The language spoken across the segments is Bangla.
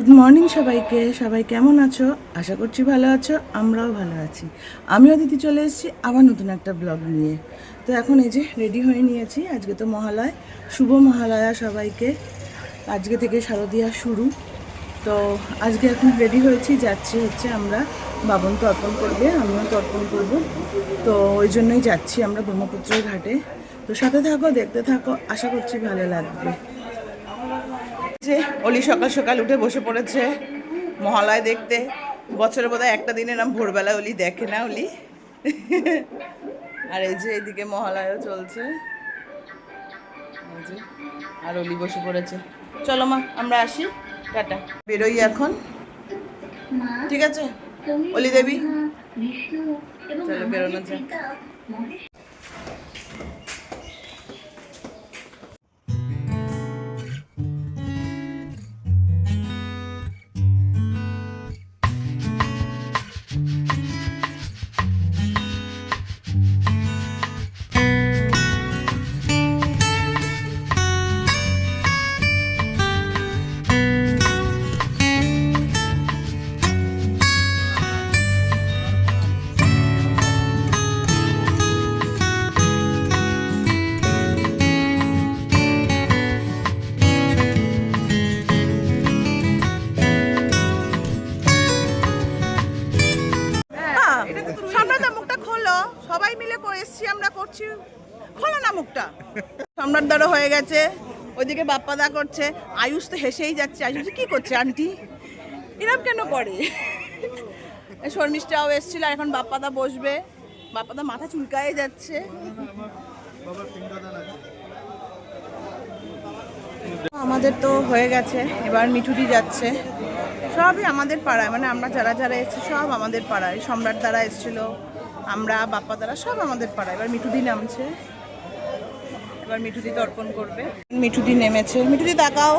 গুড মর্নিং সবাইকে। সবাই কেমন আছো? আশা করছি ভালো আছো, আমরাও ভালো আছি। আমিও দিদি চলে এসেছি আবার নতুন একটা ব্লগ নিয়ে। তো এখন এই যে রেডি হয়ে নিয়েছি, আজকে তো মহালয়, শুভ মহালয়া সবাইকে। আজকে থেকে শারদিয়া শুরু। তো আজকে এখন রেডি হয়েছি, যাচ্ছি হচ্ছে আমরা বাবন তর্পণ করবে, আমিও তর্পণ করব। তো ওই জন্যই যাচ্ছি আমরা ব্রহ্মপুত্রের ঘাটে। তো সাথে থাকো, দেখতে থাকো, আশা করছি ভালো লাগবে। যে অলি সকাল সকাল উঠে বসে পড়েছে মহালয় দেখতে। বছরে বোধহয় একটা দিন নাম ভোরবেলা অলি দেখে না অলি। আর এই যে এইদিকে মহালয়ও চলছে। আর অলি বসে পড়েছে। চলো মা আমরা আসি। টাটা। বেরোই এখন। ঠিক আছে? অলি দেবী? চলো বেরোনো যাক। সবাই মিলে করে এসছি আমরা করছি। খোলো না মুখটা। সম্রাট দ্বারা হয়ে গেছে। ওইদিকে বাপ্পাদা করছে। আয়ুষ তো হেসেই যাচ্ছে। আয়ুষ কি করছে আন্টি? এরম কেন করে? শর্মিষ্ঠাও এসেছিল এখন বাপ্পাদা বসবে। বাপ্পাদা মাথা চুলকায় যাচ্ছে। আমাদের তো হয়ে গেছে। এবার মিঠুটি যাচ্ছে। সবই আমাদের পাড়ায়। মানে আমরা যারা যারা এসেছি, সব আমাদের পাড়ায়। সম্রাট দ্বারা এসেছিল। আমরা, বাপ্পা দ্বারা সব আমাদের পাড়ায়। এবার মিঠুদি নামছে। এবার মিঠুদি তর্পণ করবে। মিঠুদি নেমেছে। মিঠুদি, তাকাও।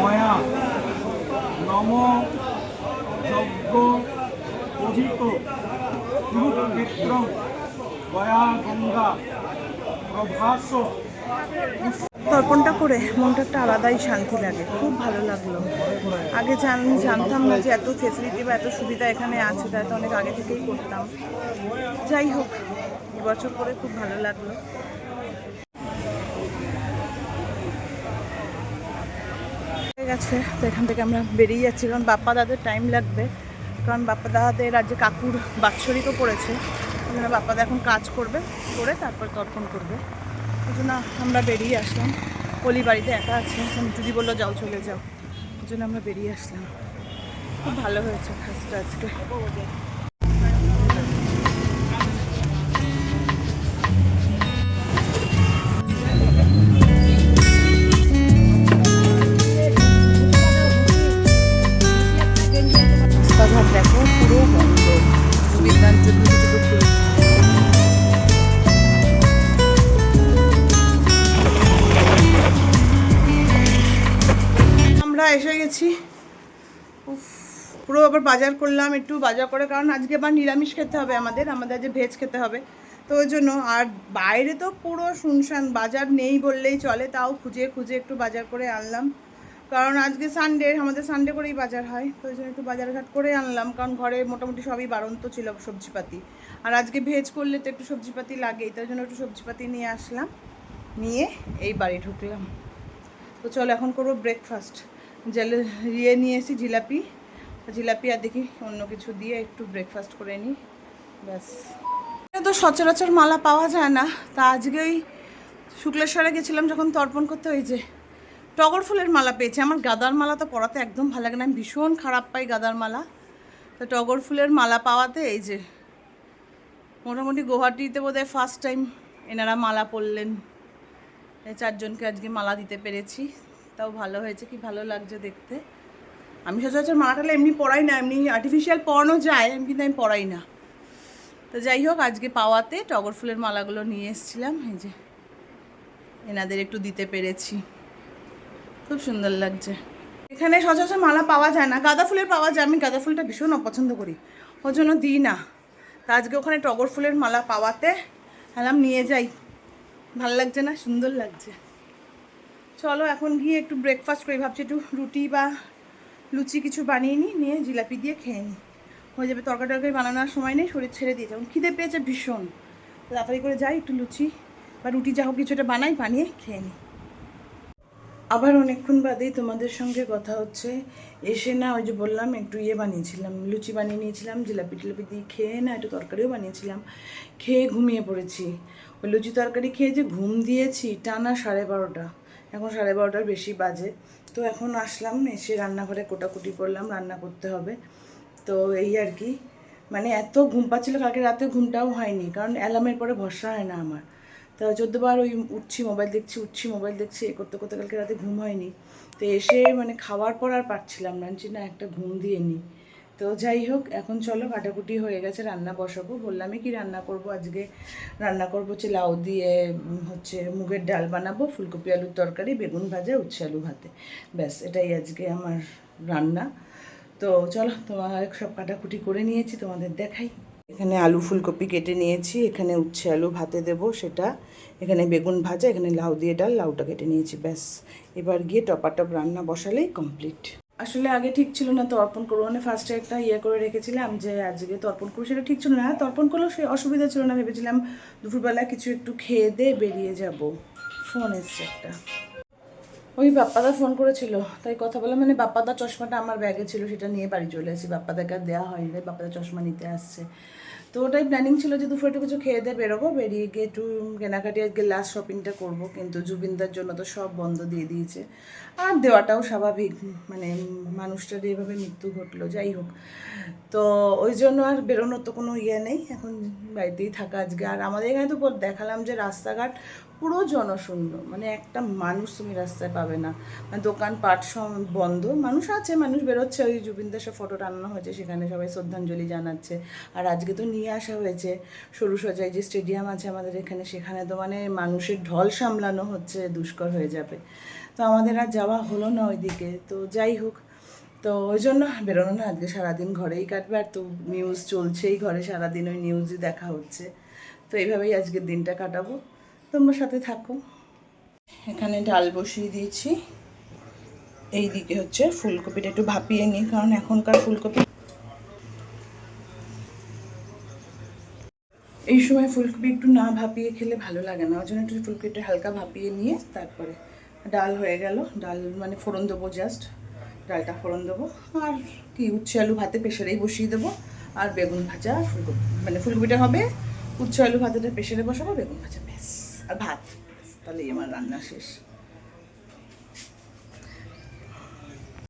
ময়া কুরুক্ষেত্র গয়া, গঙ্গা, প্রভাস তর্পণটা করে মনটা একটা আলাদাই শান্তি লাগে, খুব ভালো লাগল। আগে জান, জানতাম না যে এত ফেসিলিটি বা এত সুবিধা এখানে আছে, তাই তো অনেক আগে থেকেই করতাম। যাই হোক, এবছর করে খুব ভালো লাগল। গেছে, তো এখান থেকে আমরা বেরিয়ে যাচ্ছি, কারণ বাপ্পা দাদের টাইম লাগবে। কারণ বাপ্পা দাদের আজকে কাকুর বাৎসরিকও পড়েছে। ওই জন্য বাপ্পা দা এখন কাজ করবে, করে তারপর তর্পণ করবে। জন্য আমরা বেরিয়ে আসলাম। পলি বাড়িতে একা আছে। দিদি বলল, যাও, চলে যাও। ওই জন্য আমরা বেরিয়ে আসলাম। খুব ভালো হয়েছে কাজটা আজকে। বাজার করলাম একটু বাজার করে, কারণ আজকে আবার নিরামিষ খেতে হবে আমাদের আমাদের যে ভেজ খেতে হবে। তো ওই জন্য, আর বাইরে তো পুরো শুনশান, বাজার নেই বললেই চলে, তাও খুঁজে খুঁজে একটু বাজার করে আনলাম। কারণ আজকে সানডে আমাদের সানডে করেই বাজার হয়, তো ওই জন্য একটু বাজারঘাট করে আনলাম, কারণ ঘরে মোটামুটি সবই বাড়ন্ত ছিল সবজিপাতি। আর আজকে ভেজ করলে তো একটু সবজিপাতি লাগেই, তাই জন্য একটু সবজিপাতি নিয়ে আসলাম, নিয়ে এই বাড়ি ঢুকলাম। তো চলো এখন করব ব্রেকফাস্ট জেলে ইয়ে নিয়ে এসি জিলাপি। জিলাপি আর দেখি, অন্য কিছু দিয়ে একটু ব্রেকফাস্ট করে নিই, ব্যাস। তো সচরাচর মালা পাওয়া যায় না। তা আজকে ওই শুক্লেশ্বরে গেছিলাম যখন তর্পণ করতে, ওই যে টগর ফুলের মালা পেয়েছি। আমার গাদার মালা তো পরাতে একদম ভালো লাগে না, আমি ভীষণ খারাপ পাই গাদার মালা। তো টগর ফুলের মালা পাওয়াতে, এই যে মোটামুটি গুয়াহাটিতে বোধহয় ফার্স্ট টাইম এনারা মালা পরলেন। চারজনকে আজকে মালা দিতে পেরেছি। তাও ভালো হয়েছে, কি ভালো লাগছে দেখতে। আমি সচরাচর মালাটালে এমনি পড়াই না, এমনি আর্টিফিশিয়াল পরানো যায়, কিন্তু আমি পড়াই না। তো যাই হোক, আজকে পাওয়াতে টগর ফুলের মালাগুলো নিয়ে এসেছিলাম, এই যে এনাদের একটু দিতে পেরেছি। খুব সুন্দর লাগছে। এখানে সচরাচর মালা পাওয়া যায় না, গাঁদা ফুলের পাওয়া যায়, আমি গাঁদা ফুলটা ভীষণ অপছন্দ করি, ওর জন্য দিই না। তা আজকে ওখানে টগর ফুলের মালা পাওয়াতে হ্যালাম নিয়ে যাই। ভালো লাগছে না? সুন্দর লাগছে। চলো, এখন গিয়ে একটু ব্রেকফাস্ট করি, ভাবছি একটু রুটি বা লুচি কিছু বানিয়ে নিই, নিয়ে জিলাপি দিয়ে খেয়ে নিই। হয়ে যাবে তরকারি টরকারি বানানোর সময় নেই, শরীর ছেড়ে দিয়েছে এখন খিদে পেয়েছে ভীষণ। তাড়াতাড়ি করে যাই, একটু লুচি বা রুটি যা হোক কিছু একটা বানাই, বানিয়ে খেয়ে নিই। আবার অনেকক্ষণ বাদেই তোমাদের সঙ্গে কথা হচ্ছে। এসে না ওই যে বললাম, একটু ইয়ে বানিয়েছিলাম, লুচি বানিয়ে নিয়েছিলাম, জিলাপি টিলাপি দিয়ে খেয়ে না একটু তরকারিও বানিয়েছিলাম। খেয়ে ঘুমিয়ে পড়েছি। ওই লুচি তরকারি খেয়ে যে ঘুম দিয়েছি, টানা সাড়ে বারোটা। এখন সাড়ে বারোটার বেশি বাজে। তো এখন আসলাম, এসে রান্নাঘরে কোটাকুটি করলাম, রান্না করতে হবে। তো এই আর কি মানে এত ঘুম পাচ্ছিল, কালকে রাতে ঘুমটাও হয়নি, কারণ অ্যালার্মের পরে ভরসা হয় না আমার। তো চোদ্দবার ওই উঠছি, মোবাইল দেখছি, উঠছি, মোবাইল দেখছি, এ করতে করতে কালকে রাতে ঘুম হয়নি। তো এসে মানে খাওয়ার পর আর পারছিলাম না না, একটা ঘুম দিয়ে নিই। তো যাই হোক, এখন চলো কাটাকুটি হয়ে গেছে, রান্না বসাবো। বললামই কি রান্না করব আজকে? রান্না করব হচ্ছে লাউ দিয়ে হচ্ছে মুগের ডাল বানাবো, ফুলকপি আলুর তরকারি, বেগুন ভাজা, উচ্ছে আলু ভাতে। ব্যাস, এটাই আজকে আমার রান্না। তো চলো, তোমার সব কাটাকুটি করে নিয়েছি, তোমাদের দেখাই। এখানে আলু ফুলকপি কেটে নিয়েছি, এখানে উচ্ছে আলু ভাতে দেবো সেটা। এখানে বেগুন ভাজা, এখানে লাউ দিয়ে ডাল, লাউটা কেটে নিয়েছি, ব্যাস। এবার গিয়ে টপাটপ রান্না বসালেই কমপ্লিট। আসলে আগে ঠিক ছিল না তো অর্পণ করব। মানে ফার্স্টে একটা ইয়ে করে রেখেছিলাম যে আজকে তর্পণ করব, সেটা ঠিক ছিল না। তর্পণ করলেও সে অসুবিধা ছিল না। ভেবেছিলাম দুপুরবেলা কিছু একটু খেয়ে দিয়ে বেরিয়ে যাব। ফোন এসছে একটা। ওই বাপ্পাদা ফোন করেছিল। তাই কথা বলে মানে বাপ্পাদা চশমাটা আমার ব্যাগে ছিল, সেটা নিয়ে বাড়ি চলে আসি। বাপ্পাদাকে আর দেওয়া হয়নি। তাই বাপ্পাদা চশমা নিতে আসছে। তো ওটাই প্ল্যানিং ছিল যে দুপুরে একটু কিছু খেয়ে দিয়ে বেরোবো, বেরিয়ে গিয়ে একটু কেনাকাটি আজকে লাস্ট শপিংটা করব। কিন্তু জুবিনদার জন্য তো সব বন্ধ দিয়ে দিয়েছে। আর দেওয়াটাও স্বাভাবিক মানে মানুষটার এইভাবে মৃত্যু ঘটলো, যাই হোক। তো ওই জন্য আর বেরোনোর তো কোনো ইয়ে নেই, এখন বাড়িতেই থাকা আজকে। আর আমাদের এখানে তো দেখালাম যে রাস্তাঘাট পুরো জনশূন্য। মানে একটা মানুষ তুমি রাস্তায় পাবে না। মানে দোকানপাট সব বন্ধ। মানুষ আছে, মানুষ বেরোচ্ছে। ওই জুবিনদার সব ফটো টানানো হয়েছে, সেখানে সবাই শ্রদ্ধাঞ্জলি জানাচ্ছে। আর আজকে তো নিয়ে আসা হয়েছে। সরু সজাই যে স্টেডিয়াম আছে আমাদের এখানে, সেখানে তো মানে মানুষের ঢল সামলানো হচ্ছে, দুষ্কর হয়ে যাবে। তো আমাদের আর যাওয়া হলো না ওইদিকে। তো যাই হোক। তো ওই জন্য বেরোনো না, আজকে সারাদিন ঘরেই কাটবে। আর তো নিউজ চলছেই ঘরে, সারাদিন ওই নিউজই দেখা হচ্ছে। তো এইভাবেই আজকের দিনটা কাটাবো। তোমরা সাথে থাকো। এখানে ডাল বসিয়ে দিয়েছি। এই দিকে হচ্ছে ফুলকপিটা একটু ভাপিয়ে নিই, কারণ এখনকার ফুলকপি এই সময় ফুলকপি একটু না ভাপিয়ে খেলে ভালো লাগে না। ওই জন্য একটু ফুলকপিটা হালকা ভাপিয়ে নিয়ে তারপরে ডাল হয়ে গেল। ডাল মানে ফোড়ন দেবো জাস্ট ডালটা ফোড়ন দেবো। আর কি, উচ্ছে আলু ভাতে প্রেশারেই বসিয়ে দেবো। আর বেগুন ভাজা ফুলকপি মানে ফুলকপিটা হবে, উচ্ছে আলু ভাতেটা প্রেশারে বসাবো, বেগুন ভাজা ব্যাস। আর ভাত। তাহলেই আমার রান্না শেষ।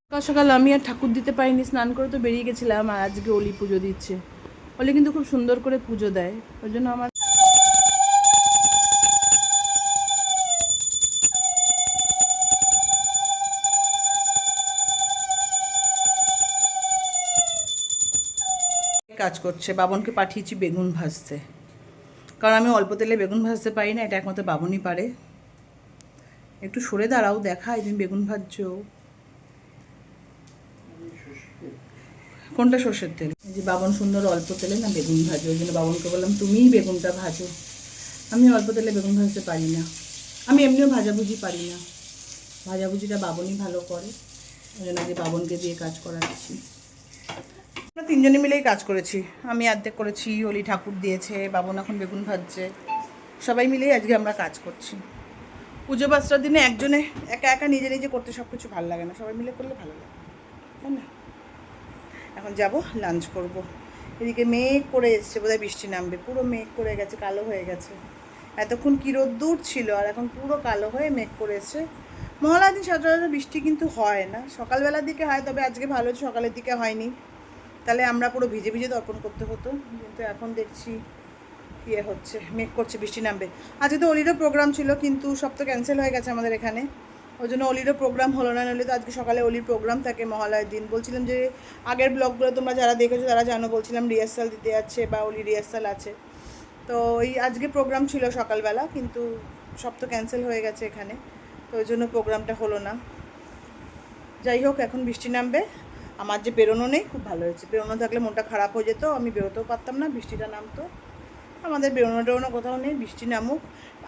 সকাল সকাল আমি আর ঠাকুর দিতে পারিনি স্নান করে তো বেরিয়ে গেছিলাম আর আজকে অলি পুজো দিচ্ছে। অলি কিন্তু খুব সুন্দর করে পুজো দেয় ওই জন্য আমার কাজ করছে বাবনকে পাঠিয়েছি বেগুন ভাজতে। কারণ আমি অল্প তেলে বেগুন ভাজতে পারি না, এটা একমাত্র বাবনই পারে। একটু সরে দাঁড়াও দেখাই তুমি বেগুন ভাজছো। কোনটা সর্ষের তেল? এই যে বাবন সুন্দর অল্প তেলে না বেগুন ভাজো, ওই জন্য বাবনকে বললাম, তুমিই বেগুনটা ভাজো। আমি অল্প তেলে বেগুন ভাজতে পারি না। আমি এমনিও ভাজাভুজি পারি না। ভাজাভুজিটা বাবনই ভালো করে, ওই জন্য যে বাবনকে দিয়ে কাজ করাচ্ছি। আমরা তিনজনে মিলেই কাজ করেছি। আমি অর্ধেক করেছি, অলি ঠাকুর দিয়েছে, বাবন এখন বেগুন ভাজছে। সবাই মিলেই আজকে আমরা কাজ করছি। পুজো পাঁচটার দিনে একজনে একা একা নিজে নিজে করতে সব কিছু ভালো লাগে না। সবাই মিলে করলে ভালো লাগে, তাই না? এখন যাব লাঞ্চ করব। এদিকে মেঘ করে এসছে, বোধহয় বৃষ্টি নামবে। পুরো মেঘ করে গেছে, কালো হয়ে গেছে। এতক্ষণ কি রোদ্দুর ছিল, আর এখন পুরো কালো হয়ে মেঘ করে এসছে। মহালয়ার দিন সচরাচর বৃষ্টি কিন্তু হয় না। সকালবেলার দিকে হয়, তবে আজকে ভালো সকালের দিকে হয়নি। তাহলে আমরা পুরো ভিজে ভিজে দর্পণ করতে হতো, কিন্তু এখন দেখছি ইয়ে হচ্ছে, মেঘ করছে, বৃষ্টি নামবে। আজকে তো অলিরও প্রোগ্রাম ছিল, কিন্তু সব তো ক্যান্সেল হয়ে গেছে আমাদের এখানে। ওই জন্য অলিরও প্রোগ্রাম হলো না, নইলে তো আজকে সকালে অলির প্রোগ্রাম থাকে মহালয়ের দিন। বলছিলাম যে, আগের ব্লগগুলো তোমরা যারা দেখেছ, তারা জানো, বলছিলাম রিহার্সাল দিতে যাচ্ছে বা অলি রিহার্সাল আছে। তো ওই আজকে প্রোগ্রাম ছিল সকালবেলা, কিন্তু সব তো ক্যান্সেল হয়ে গেছে এখানে। তো ওই জন্য প্রোগ্রামটা হলো না। যাই হোক, এখন বৃষ্টি নামবে। আমার যে বেরোনো নেই, খুব ভালো হয়েছে। বেরোনো থাকলে মনটা খারাপ হয়ে যেত, আমি বেরোতেও পারতাম না, বৃষ্টিটা নামতো। আমাদের বেরোনো টেরোনো কোথাও নেই, বৃষ্টি নামুক।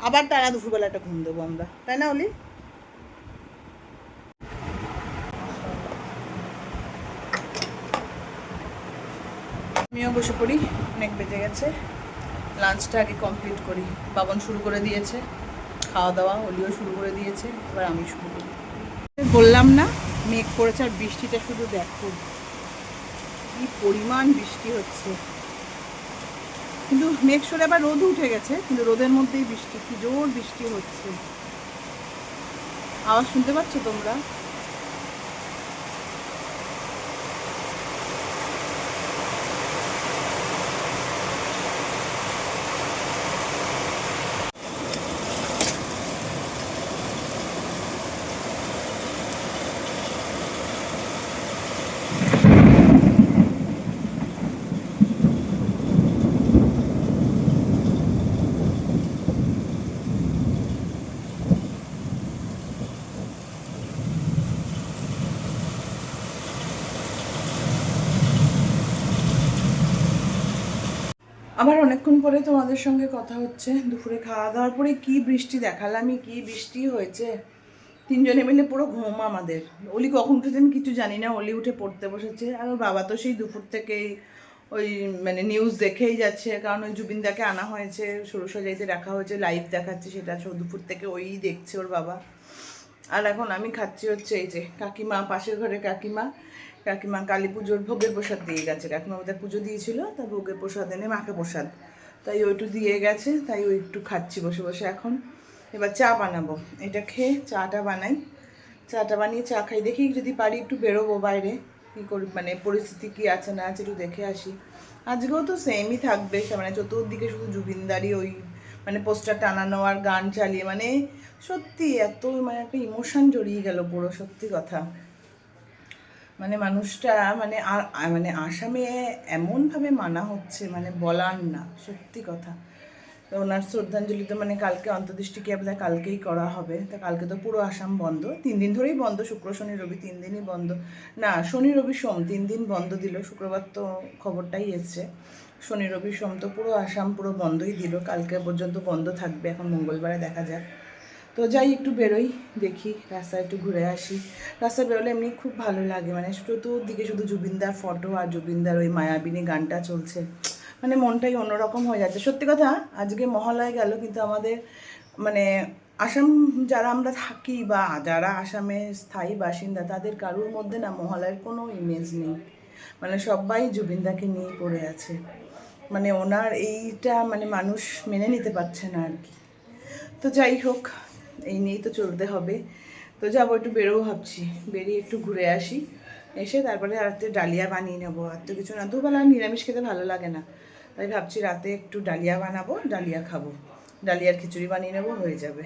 আবার টানা দুপুরবেলা একটা ঘুম দেবো আমরা। তাই না, অলি? আমিও বসে পড়ি, অনেক বেজে গেছে। লাঞ্চটা আগে কমপ্লিট করি। বাবন শুরু করে দিয়েছে, খাওয়া দাওয়া, অলিও শুরু করে দিয়েছে, এবার আমি শুরু করি। বললাম না মেঘ করেছে আর বৃষ্টিটা শুধু দেখো। কি পরিমাণ বৃষ্টি হচ্ছে। কিন্তু মেঘ সরে আবার রোদ উঠে গেছে, কিন্তু রোদের মধ্যেই বৃষ্টি, কি জোর বৃষ্টি হচ্ছে। আওয়াজ শুনতে পাচ্ছ তোমরা? আবার অনেকক্ষণ পরে তোমাদের সঙ্গে কথা হচ্ছে। দুপুরে খাওয়া দাওয়ার পরে কি বৃষ্টি দেখালামই, কি বৃষ্টি হয়েছে? তিনজনে মিলে পুরো ঘুম আমাদের। অলি কখন উঠেছে আমি কিছু জানি না, অলি উঠে পড়তে বসেছে। আর ওর বাবা তো সেই দুপুর থেকেই ওই মানে নিউজ দেখেই যাচ্ছে। কারণ ওই জুবিনদাকে আনা হয়েছে সরুসাজাইতে রাখা হয়েছে লাইভ দেখাচ্ছে সেটা দুপুর থেকে ওই দেখছে ওর বাবা। আর এখন আমি খাচ্ছি হচ্ছে এই যে কাকিমা, পাশের ঘরে কাকিমা। কাকিমা কালী পুজোর ভোগের প্রসাদ দিয়ে গেছে। কাকিমা বোধহয় পুজো দিয়েছিল, তা ভোগের প্রসাদ এনে মাকে প্রসাদ। তাই ওইটু দিয়ে গেছে, তাই ওই একটু খাচ্ছি বসে বসে এখন। এবার চা বানাবো। এটা খেয়ে চাটা বানাই। চাটা বানিয়ে চা খাই। দেখি যদি পারি একটু বেরোবো বাইরে। কী করি মানে পরিস্থিতি কী আছে না আছে একটু দেখে আসি। আজকেও তো সেমই থাকবে। মানে চতুর্দিকে শুধু জুবিনদারি ওই মানে পোস্টার টানানো আর গান চালিয়ে মানে সত্যি এত মানে একটা ইমোশন জড়িয়ে গেল পুরো, সত্যি কথা। মানে মানুষটা মানে আ- আ- মানে আসামে এমনভাবে মানা হচ্ছে মানে বলার না, সত্যি কথা। তো ওনার শ্রদ্ধাঞ্জলি তো মানে কালকে অন্তর্দৃষ্টি ক্যাবলা কালকেই করা হবে? তা কালকে তো পুরো আসাম বন্ধ। তিন দিন ধরেই বন্ধ, শুক্র, শনি, রবি তিন দিনই বন্ধ। না, শনি, রবি, সোম তিন দিন বন্ধ দিল। শুক্রবার তো খবরটাই এসছে। শনি, রবি, সোম তো পুরো আসাম পুরো বন্ধই দিল। কালকে পর্যন্ত বন্ধ থাকবে, এখন মঙ্গলবারে দেখা যাক। তো যাই, একটু বেরোই, দেখি রাস্তায় একটু ঘুরে আসি। রাস্তায় বেরোলে এমনি খুব ভালো লাগে মানে চতুর্দিকে শুধু জুবিনদার ফটো আর জুবিনদার ওই মায়াবিনী গানটা চলছে। মানে মনটাই অন্যরকম হয়ে যাচ্ছে। সত্যি কথা, আজকে মহালয় গেল, কিন্তু আমাদের মানে আসাম যারা আমরা থাকি বা যারা আসামে স্থায়ী বাসিন্দা, তাদের কারোর মধ্যে না মহালয়ের কোনো ইমেজ নেই। মানে সবাই জুবিনদাকে নিয়ে পড়ে আছে। মানে ওনার এইটা মানে মানুষ মেনে নিতে পারছে না আর কি। তো যাই হোক, এই নিয়েই তো চলতে হবে। তো যাব, একটু বেরোবো ভাবছি। বেরিয়ে একটু ঘুরে আসি। এসে তারপরে রাতে ডালিয়া বানিয়ে নেব। আর তো কিছু না, দুবেলা নিরামিষ খেতে ভালো লাগে না। তাই ভাবছি রাতে একটু ডালিয়া বানাবো, ডালিয়া খাব। ডালিয়ার খিচুড়ি বানিয়ে নেব, হয়ে যাবে।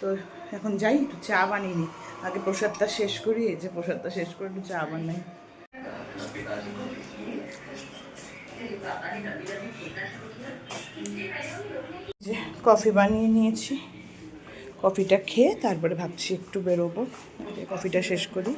তো এখন যাই, একটু চা বানিয়ে নিই। আগে প্রসাদটা শেষ করি, এই যে প্রসাদটা শেষ করে একটু চা বানাই। যে কফি বানিয়ে নিয়েছি। কফিটা খেয়ে তারপরে ভাবছি একটু বেরোবো। কফিটা শেষ করি।